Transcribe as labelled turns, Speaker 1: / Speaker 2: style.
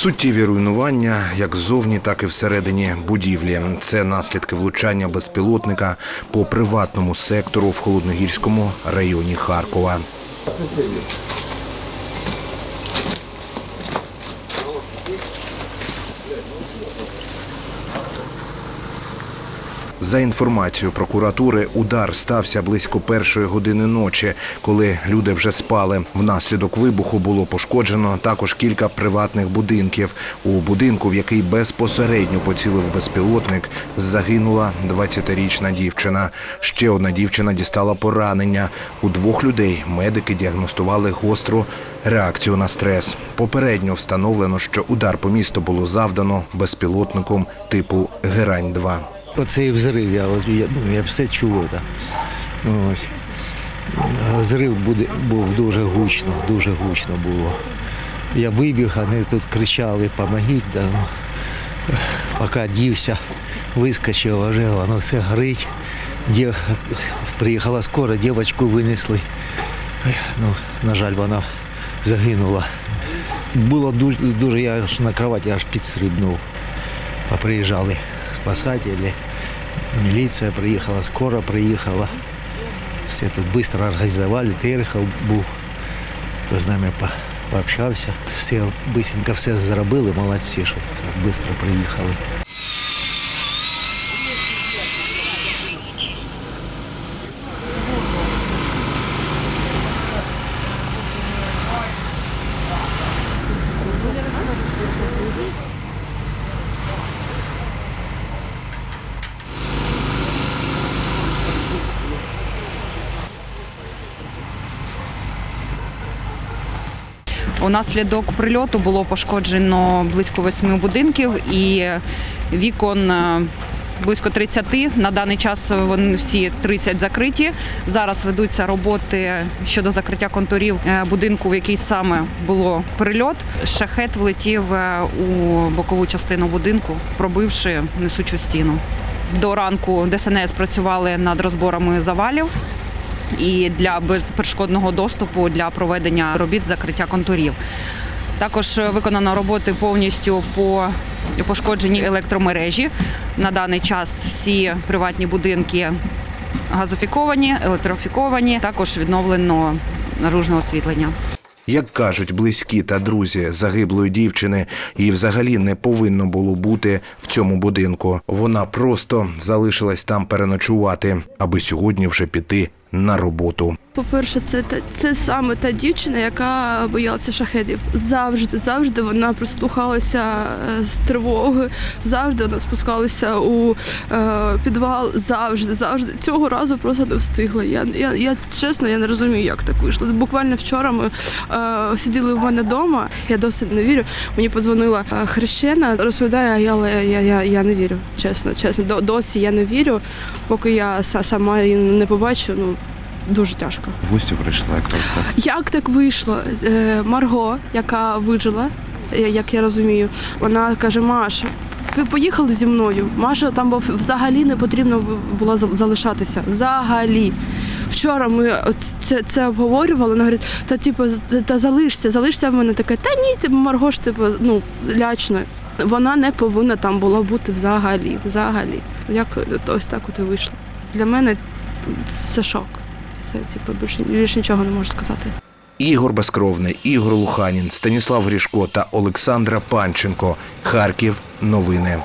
Speaker 1: Суттєві руйнування як ззовні, так і всередині будівлі. Це наслідки влучання безпілотника по приватному сектору в холодногірському районі Харкова. За інформацією прокуратури, удар стався близько першої години ночі, коли люди вже спали. Внаслідок вибуху було пошкоджено також кілька приватних будинків. У будинку, в який безпосередньо поцілив безпілотник, загинула 20-річна дівчина. Ще одна дівчина дістала поранення. У двох людей медики діагностували гостру реакцію на стрес. Попередньо встановлено, що удар по місту було завдано безпілотником типу Герань 2
Speaker 2: Оцей взрив, я, я, ну, я все чув. Ось. Взрив буде, був дуже гучно, дуже гучно було. Я вибіг, вони тут кричали, помогіть. Да. Поки дівся, вискочив, а воно все горить. Дів... Приїхала скоро, дівчинку винесли. Ну, на жаль, вона загинула. Було дуже, дуже я аж на кроваті аж підстрибнув. Поприїжджали спасателі, міліція приїхала, скоро приїхала. Все тут швидко організували, Терехов був, хто з нами по- пообщався. Все швидко все зробили, молодці, що так швидко приїхали.
Speaker 3: Унаслідок прильоту було пошкоджено близько восьми будинків і вікон е, близько 30. На даний час вони всі 30 закриті. Зараз ведуться роботи щодо закриття контурів е, будинку, в який саме було прильот. Шахет влетів е, у бокову частину будинку, пробивши несучу стіну. До ранку ДСНС працювали над розборами завалів і для безперешкодного доступу для проведення робіт закриття контурів. Також е, виконано роботи повністю по пошкодженій електромережі. На даний час всі приватні будинки газофіковані, електрифіковані. Також відновлено наружне освітлення.
Speaker 1: Як кажуть близькі та друзі загиблої дівчини, їй взагалі не повинно було бути в цьому будинку. Вона просто залишилась там переночувати, аби сьогодні вже піти на роботу.
Speaker 4: По-перше, це та це саме та дівчина, яка боялася шахедів. Завжди, завжди вона прислухалася е, з тривоги, завжди вона спускалася у е, підвал. Завжди, завжди. Цього разу просто не встигла. Я, я, я чесно, я не розумію, як так вийшло. Буквально вчора ми е, сиділи в мене вдома. Я досить не вірю. Мені подзвонила е, хрещена, розповідає, але я, я, я не вірю. Чесно, чесно. До- Досі я не вірю, поки я са- сама її не побачу. Ну дуже тяжко.
Speaker 5: В гості прийшла якраз так.
Speaker 4: Як так вийшло? Е, Марго, яка вижила, е, як я розумію, вона каже: Маша. Ви поїхали зі мною. Маша там був взагалі не потрібно було зал- залишатися. Взагалі. Вчора ми це, це обговорювали. Вона говорить, та типу, та залишся, залишся в мене таке. Та ні, типу, Марго ж типу, ну, лячно. Вона не повинна там була бути взагалі. Взагалі. Як ось так от і вийшло. Для мене це шок. Все, типу, більше, більше нічого не можу сказати.
Speaker 1: Ігор Безкровний, Ігор Луханін, Станіслав Грішко та Олександра Панченко. Харків. Новини.